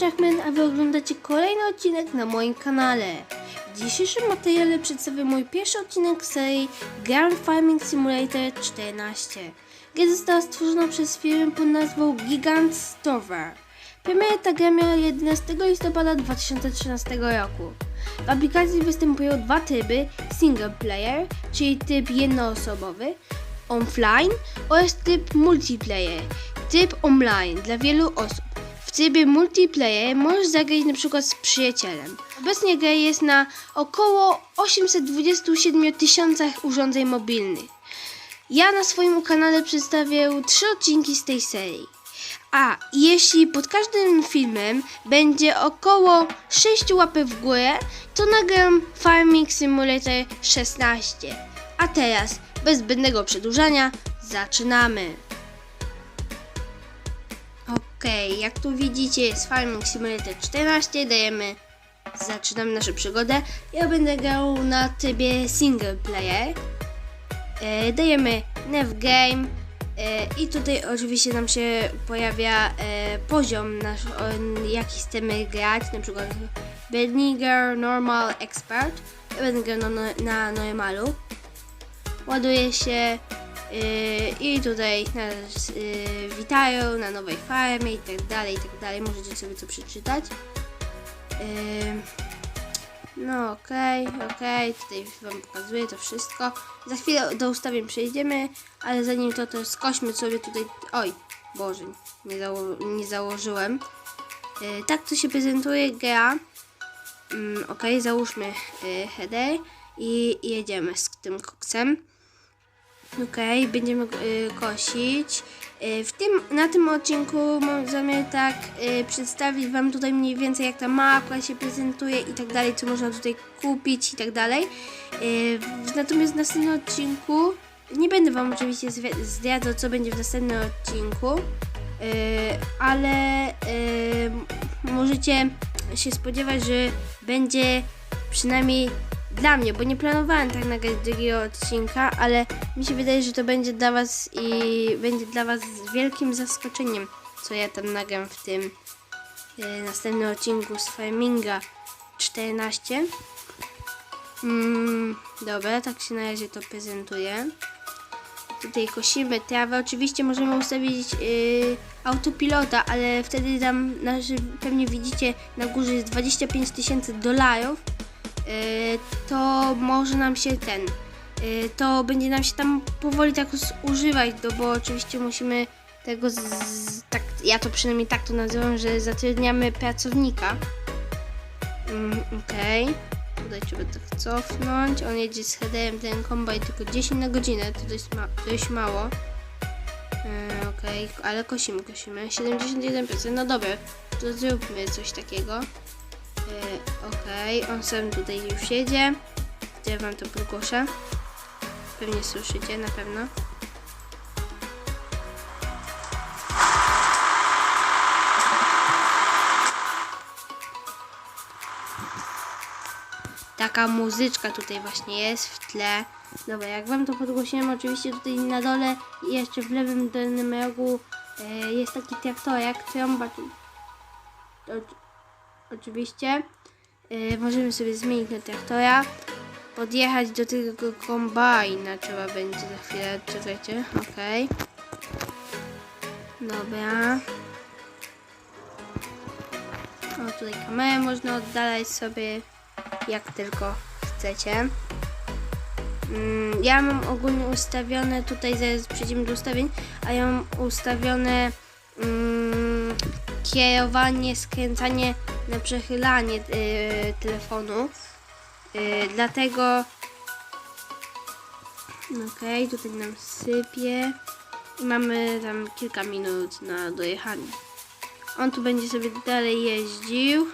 Jackman, a wy oglądacie kolejny odcinek na moim kanale. W dzisiejszym materiale przedstawię mój pierwszy odcinek serii Grand Farming Simulator 14. Gra została stworzona przez firmę pod nazwą Gigant Stover. Premiera ta gra miała 11 listopada 2013 roku. W aplikacji występują dwa tryby single player, czyli tryb jednoosobowy, offline oraz tryb multiplayer, tryb online dla wielu osób. W trybie multiplayer możesz zagrać przykład z przyjacielem. Obecnie gra jest na około 827 tysiącach urządzeń mobilnych. Ja na swoim kanale przedstawię trzy odcinki z tej serii. A jeśli pod każdym filmem będzie około 6 łapek w górę, to nagram Farming Simulator 16. A teraz, bez zbędnego przedłużania, zaczynamy. Okej, jak tu widzicie jest Farming Simulator 14, dajemy, zaczynamy naszą przygodę. Ja będę grał na trybie single player. E, dajemy Nev Game e, i tutaj oczywiście nam się pojawia e, poziom nasz, jaki chcemy grać, na przykład Beginner, Normal, Expert. Ja będę grał na, na normalu. Ładuje się i tutaj nas yy, witają na nowej farmie i tak dalej, i tak dalej. Możecie sobie to przeczytać. Yy, no okej, okej, tutaj wam pokazuję to wszystko. Za chwilę do ustawień przejdziemy, ale zanim to, to skośmy sobie tutaj... Oj, Boże, nie, zało nie założyłem. Yy, tak to się prezentuje gra. Mm, ok, załóżmy yy, header i jedziemy z tym koksem. Ok, będziemy y, kosić. Y, w tym, na tym odcinku mam zamiar tak y, przedstawić Wam tutaj mniej więcej jak ta mapa się prezentuje i tak dalej, co można tutaj kupić i tak dalej. Y, natomiast w następnym odcinku nie będę Wam oczywiście zdradzał, co będzie w następnym odcinku, y, ale y, możecie się spodziewać, że będzie przynajmniej dla mnie, bo nie planowałem tak nagrać drugiego odcinka, ale mi się wydaje, że to będzie dla Was i będzie dla Was wielkim zaskoczeniem, co ja tam nagram w tym e, następnym odcinku z Farminga 14. Mm, dobra, tak się na razie to prezentuje. Tutaj kosimy trawę. Oczywiście możemy ustawić yy, autopilota, ale wtedy tam, pewnie widzicie na górze jest 25 tysięcy dolarów. Yy, to może nam się ten, yy, to będzie nam się tam powoli tak używać, no bo oczywiście musimy tego, z, tak, ja to przynajmniej tak to nazywam, że zatrudniamy pracownika. Mm, Okej, tutaj trzeba tak cofnąć, on jedzie z headerem ten kombaj tylko 10 na godzinę, to jest ma, dość mało. Yy, Okej, ale kosimy, kosimy, 71%, no dobra, to zróbmy coś takiego. Yy, Okej, on sam tutaj już jedzie. Ja wam to podgłoszę. Pewnie słyszycie, na pewno. Taka muzyczka tutaj właśnie jest w tle. Dobra, jak wam to podgłosiłem, oczywiście tutaj na dole i jeszcze w lewym dolnym rogu e, jest taki traktorek, trąba Oczywiście. E, możemy sobie zmienić na traktora. Podjechać do tego kombajna trzeba będzie za chwilę. Czekajcie, okej. Dobra. O, tutaj kamerę można oddalać sobie jak tylko chcecie. Mm, ja mam ogólnie ustawione, tutaj zaraz przejdziemy do ustawień, a ja mam ustawione mm, kierowanie, skręcanie na przechylanie y, telefonu. Y, dlatego okej, tutaj nam sypie i mamy tam kilka minut na dojechanie. On tu będzie sobie dalej jeździł,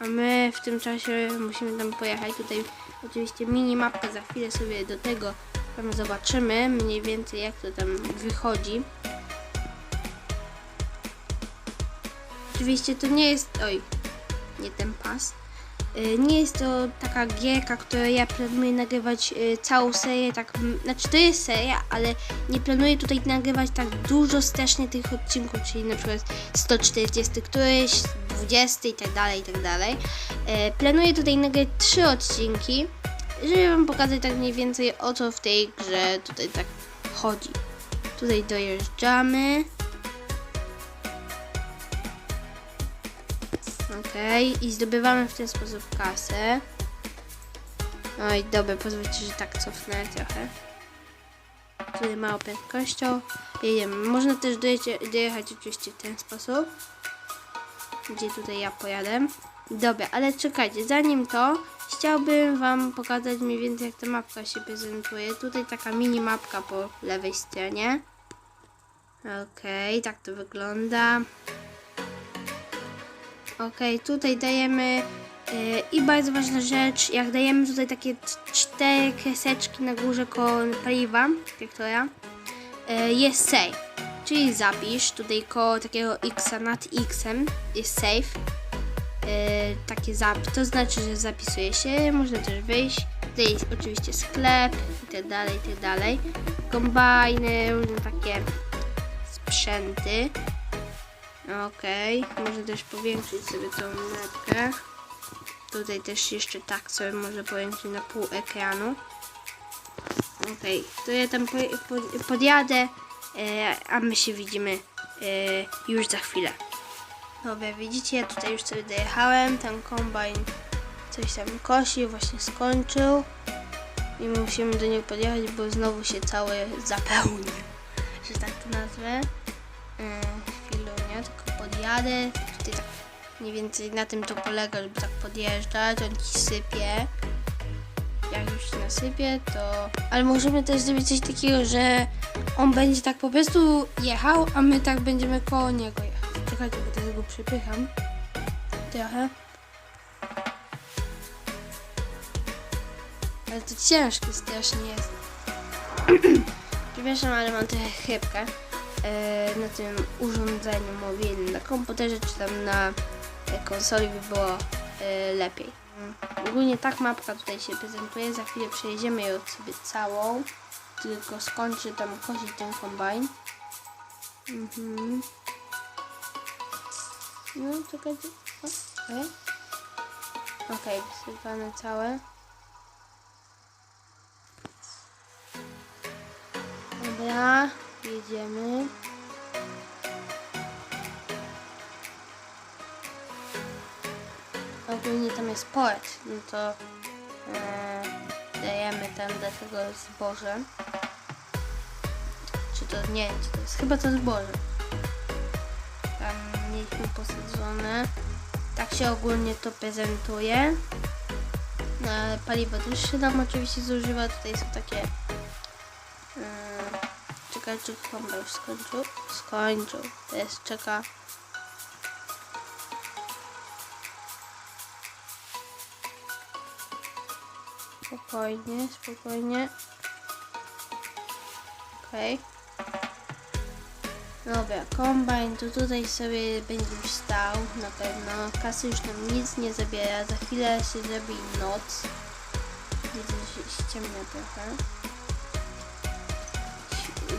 a my w tym czasie musimy tam pojechać. Tutaj oczywiście minimapkę za chwilę sobie do tego tam zobaczymy mniej więcej jak to tam wychodzi. Oczywiście to nie jest. Oj, nie ten pas. Y, Nie jest to taka gierka, która ja planuję nagrywać y, całą serię, tak, znaczy to jest seria, ale nie planuję tutaj nagrywać tak dużo strasznie tych odcinków, czyli na przykład 140 któryś, 20 i tak dalej, i tak dalej. E, planuję tutaj nagrać trzy odcinki, żeby wam pokazać tak mniej więcej o co w tej grze tutaj tak chodzi. Tutaj dojeżdżamy. Okej, i zdobywamy w ten sposób kasę. Oj, dobra, pozwólcie, że tak cofnę trochę. Tutaj małą prędkością. Jedziemy. Można też dojechać oczywiście w ten sposób. Gdzie tutaj ja pojadę. Dobra, ale czekajcie, zanim to chciałbym wam pokazać mniej więcej jak ta mapka się prezentuje. Tutaj taka mini mapka po lewej stronie. Okej, tak to wygląda. Okej, tutaj dajemy yy, i bardzo ważna rzecz, jak dajemy tutaj takie cztery kreseczki na górze koło paliwa, traktora, yy, jest save, czyli zapisz tutaj koło takiego x nad x jest save, yy, takie zap, to znaczy, że zapisuje się, można też wyjść, tutaj jest oczywiście sklep i tak dalej, i tak dalej, kombajny, różne takie sprzęty. Okej, można też powiększyć sobie tą mapkę. Tutaj też jeszcze tak sobie może powiększyć na pół ekranu. Okej, to ja tam po, po, podjadę, e, a my się widzimy e, już za chwilę. Dobra, widzicie, ja tutaj już sobie dojechałem, ten kombajn coś tam kosi, właśnie skończył. I musimy do niego podjechać, bo znowu się cały zapełnił, że tak to nazwę. Yy, tylko podjadę. Tutaj tak mniej więcej na tym to polega, żeby tak podjeżdżać, on ci sypie. Jak już się nasypie, to... Ale możemy też zrobić coś takiego, że on będzie tak po prostu jechał, a my tak będziemy koło niego jechać. Czekajcie, bo tego przypycham. Trochę. Ale to ciężkie strasznie jest. Przepraszam, ale mam trochę chybkę e, na tym urządzeniu na komputerze czy tam na e, konsoli by było e, lepiej. Ogólnie tak mapka tutaj się prezentuje, za chwilę przejedziemy ją sobie całą, tylko skończę tam kosić ten kombajn. Mhm. No, czekajcie. O, Okej, okay. wysypane całe. Dobra, jedziemy. Ogólnie tam jest port, no to e, dajemy tam do tego zboże. Czy to nie, czy to jest chyba to zboże. Tam mieliśmy posadzone. Tak się ogólnie to prezentuje. No, ale paliwo też się nam oczywiście zużywa. Tutaj są takie Czekaj, czy kombo już skończył? Skończył. Teraz czeka. Spokojnie, spokojnie. Okej. Okay. Dobra, kombajn to tutaj sobie będzie stał na pewno. Kasy już nam nic nie zabiera. Za chwilę się zrobi noc. Widzę, że się ściemnia trochę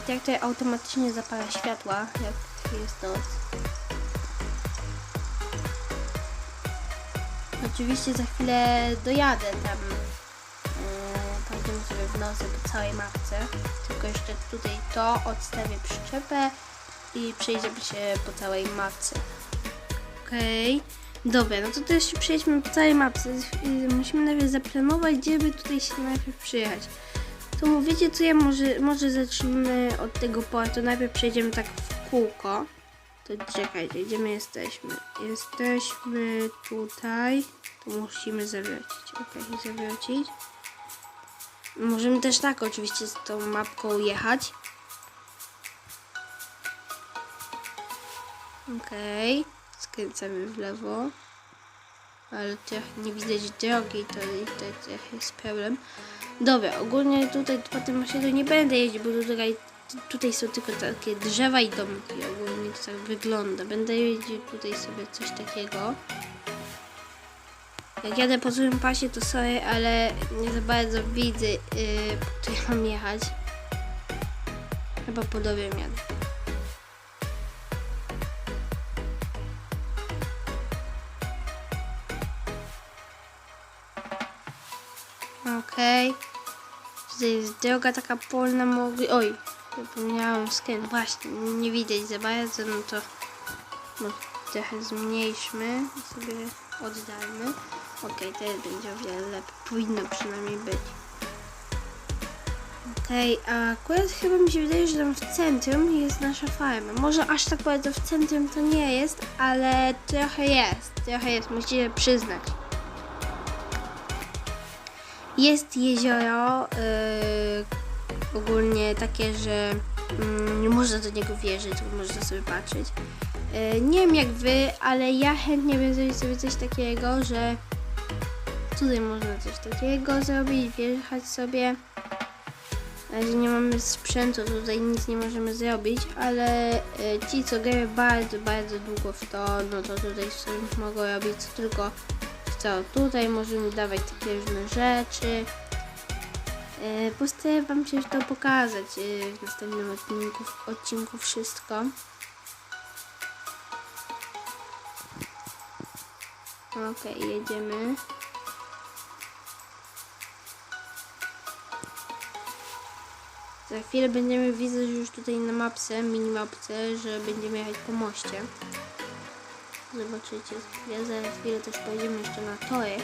jak to automatycznie zapala światła, jak jest noc. Oczywiście za chwilę dojadę tam. Nocy po całej mapce. Tylko jeszcze tutaj to odstawię przyczepę i przejdziemy się po całej mapce. Okej. Okay. Dobra, no to też się przejdźmy po całej mapce. Yy, musimy najpierw zaplanować, gdzie by tutaj się najpierw przyjechać. To wiecie co, ja może, może zacznijmy od tego portu. Najpierw przejdziemy tak w kółko. To czekajcie, gdzie my jesteśmy? Jesteśmy tutaj. To musimy zawrócić. Ok, zawrócić. Możemy też tak oczywiście z tą mapką jechać. Okej, okay. skręcamy w lewo. Ale trochę nie widać drogi, to, jest problem. Dobra, ogólnie tutaj po tym osiedlu nie będę jeździć, bo tutaj, tutaj są tylko takie drzewa i domki. Ogólnie to tak wygląda. Będę jeździł tutaj sobie coś takiego. Jak jadę po złym pasie, to sorry, ale nie za bardzo widzę, yy, mam jechać. Chyba po jadę. Okej. Okay. Tutaj jest droga taka polna mogli. Oj, zapomniałam skręt. Właśnie, nie widać za bardzo, no to no, trochę zmniejszmy, sobie oddalmy. Okej, teraz będzie o wiele lepiej. Powinno przynajmniej być. Okej, a akurat chyba mi się wydaje, że tam w centrum jest nasza farma. Może aż tak bardzo w centrum to nie jest, ale trochę jest. Trochę jest, musicie przyznać. Jest jezioro, yy, ogólnie takie, że mm, nie można do niego wierzyć, można sobie patrzeć. Yy, nie wiem jak wy, ale ja chętnie bym zrobił sobie coś takiego, że tutaj można coś takiego zrobić, wjechać sobie. Na razie nie mamy sprzętu, tutaj nic nie możemy zrobić, ale y, ci co grają bardzo, bardzo długo w to, no to tutaj sobie mogą robić co tylko chcą. Tutaj możemy dawać takie różne rzeczy. Y, Postaram wam się to pokazać y, w następnym odcinku, odcinku wszystko. Okej, jedziemy. Za chwilę będziemy widzę że już tutaj na mapce, minimapce, że będziemy jechać po moście. Zobaczycie, chwilę, za chwilę też pojedziemy jeszcze na tory.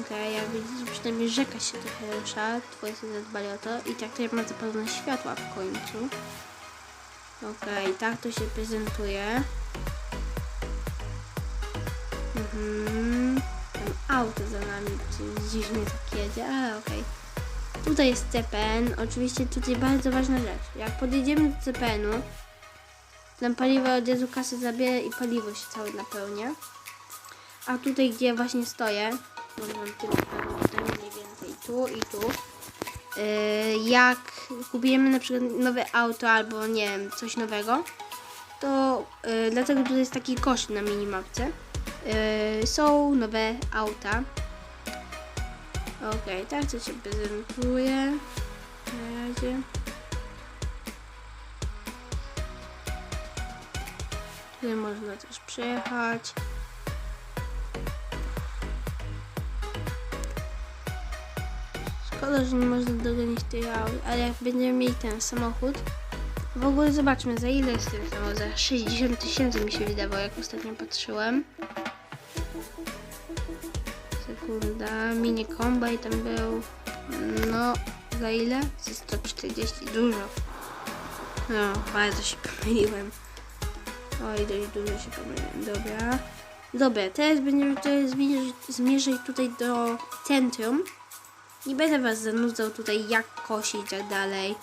Okej, jak widzicie, przynajmniej rzeka się trochę rusza, sobie zadbali o to i tak ma zapewne światła w końcu. Okej, tak to się prezentuje. Mhm. Tam auto za nami, dziwnie tak jedzie, ale okej. Tutaj jest CPN. Oczywiście tutaj bardzo ważna rzecz. Jak podjedziemy do CPN-u, nam paliwo od razu kasę zabiera i paliwo się całe napełnia. A tutaj, gdzie właśnie stoję, mam paliwa tutaj mniej więcej tu i tu. Yy, jak kupujemy na przykład nowe auto albo nie wiem, coś nowego, to yy, dlatego tutaj jest taki koszt na minimapce. Yy, są nowe auta, Okej, tak to się prezentuje. Na razie. Tutaj można też przejechać. Szkoda, że nie można dogonić tej aut, ale jak będziemy mieli ten samochód, w ogóle zobaczmy za ile jest ten samochód, za 60 tysięcy mi się wydawało, jak ostatnio patrzyłem. Sekunda, mini kombaj tam był. No, za ile? Za 140, dużo. No, bardzo się pomyliłem. Oj, dość dużo się pomyliłem, dobra. Dobra, teraz będziemy tutaj zmierzyć, tutaj do centrum. Nie będę was zanudzał tutaj jak kosić i tak dalej.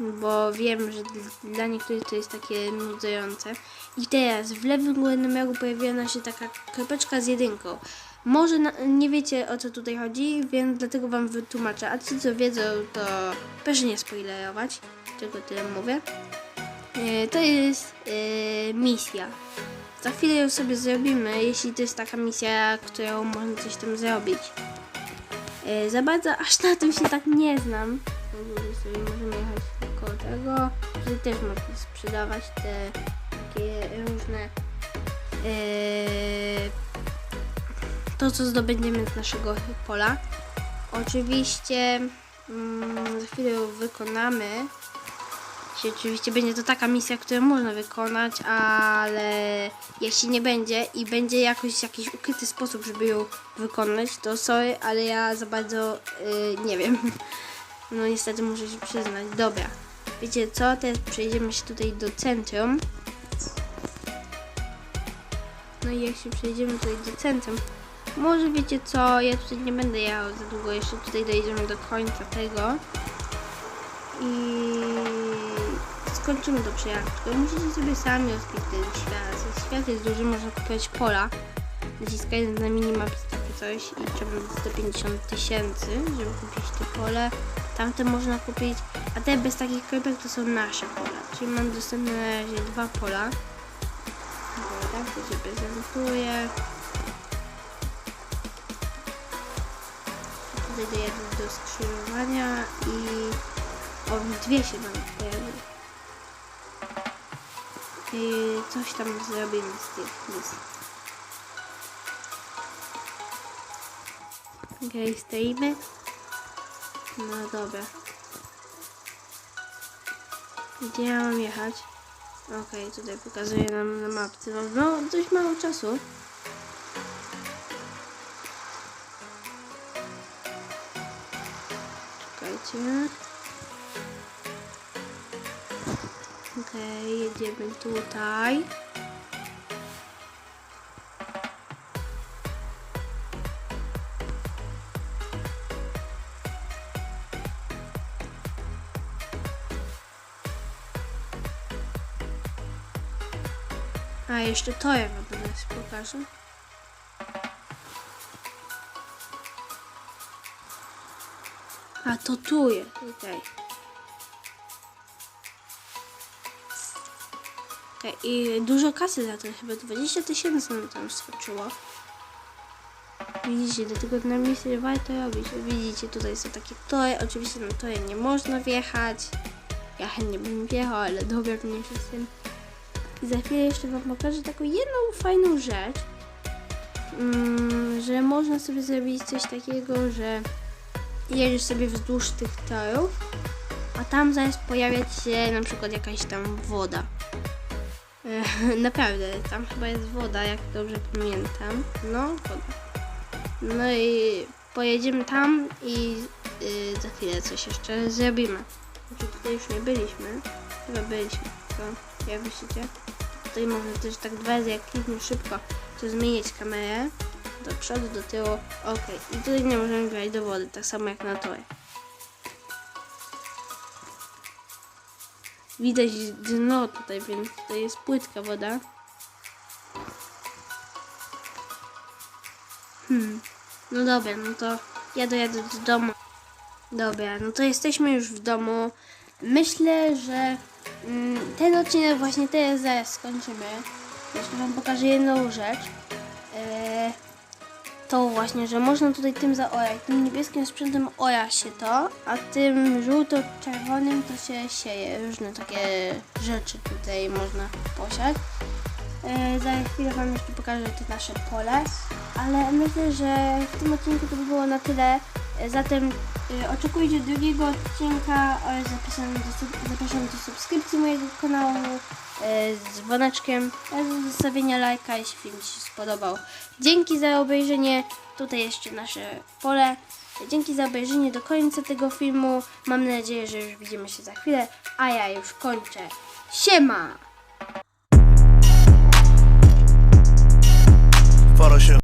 Bo wiem, że dl- dla niektórych to jest takie nudzające. I teraz w lewym górnym rogu pojawiła się taka kropeczka z jedynką. Może na, nie wiecie o co tutaj chodzi, więc dlatego wam wytłumaczę. A ci co wiedzą, to proszę nie spoilerować, tylko tyle mówię. E, to jest e, misja. Za chwilę ją sobie zrobimy, jeśli to jest taka misja, którą można coś tam zrobić. E, za bardzo aż na tym się tak nie znam. Sobie możemy jechać koło tego. Tutaj też można sprzedawać te takie różne e, to, co zdobędziemy z naszego pola. Oczywiście mm, za chwilę ją wykonamy. Oczywiście będzie to taka misja, którą można wykonać, ale jeśli nie będzie i będzie jakoś jakiś ukryty sposób, żeby ją wykonać, to sorry, ale ja za bardzo y, nie wiem. No niestety muszę się przyznać. Dobra. Wiecie co? Teraz przejdziemy się tutaj do centrum. No i jak się przejdziemy tutaj do centrum, może wiecie co, ja tutaj nie będę jechał za długo, jeszcze tutaj dojedziemy do końca tego. I skończymy to przejażdżkę. Musicie sobie sami odkryć ten świat. Świat jest duży, można kupować pola. Naciskając na minimap takie coś i trzeba mieć 150 tysięcy, żeby kupić te pole. Tamte można kupić, a te bez takich kropek to są nasze pola. Czyli mam dostępne na razie dwa pola. Dobra, tak to się prezentuje. Tutaj dojadę do skrzyżowania i o dwie się nam pojawiły. I coś tam zrobimy z tych misji. Okej, stoimy. No dobra. Gdzie ja mam jechać? Okej, tutaj pokazuje nam na mapce. Mam no, dość mało czasu. Czekajcie. Okej, jedziemy tutaj. A, jeszcze to ja wam pokażę. A, to tu jest, okej. Okej, I dużo kasy za to, chyba 20 tysięcy nam tam skoczyło. Widzicie, dlatego na misję warto robić. Widzicie, tutaj są takie tory. Oczywiście na tory nie można wjechać. Ja chętnie bym wjechał, ale dobra, mniejsza z tym. I za chwilę jeszcze Wam pokażę taką jedną fajną rzecz, mm, że można sobie zrobić coś takiego, że jedziesz sobie wzdłuż tych torów, a tam zaraz pojawiać się na przykład jakaś tam woda. E, Naprawdę, tam chyba jest woda, jak dobrze pamiętam. No, woda. No i pojedziemy tam i y, za chwilę coś jeszcze zrobimy. Znaczy tutaj już nie byliśmy. Chyba byliśmy, to jak myślicie? Tutaj można też tak dwa razy jak szybko, to zmienić kamerę do przodu, do tyłu. Ok, i tutaj nie możemy grać do wody, tak samo jak na torze. Widać dno tutaj, więc tutaj jest płytka woda. Hmm. No dobra, no to ja dojadę do domu. Dobra, no to jesteśmy już w domu. Myślę, że mm, ten odcinek właśnie teraz zaraz skończymy. Jeszcze wam pokażę jedną rzecz. To właśnie, że można tutaj tym zaorać. Tym niebieskim sprzętem oja się to, a tym żółto-czerwonym to się sieje. Różne takie rzeczy tutaj można posiać. E, za chwilę Wam jeszcze pokażę to nasze pole, ale myślę, że w tym odcinku to by było na tyle. E, Zatem e, oczekujcie drugiego odcinka oraz zapraszam do, zapraszam do subskrypcji mojego kanału E, z dzwoneczkiem, e, zostawienia lajka, jeśli film Ci się spodobał. Dzięki za obejrzenie. Tutaj jeszcze nasze pole. Dzięki za obejrzenie do końca tego filmu. Mam nadzieję, że już widzimy się za chwilę, a ja już kończę. Siema! Pora się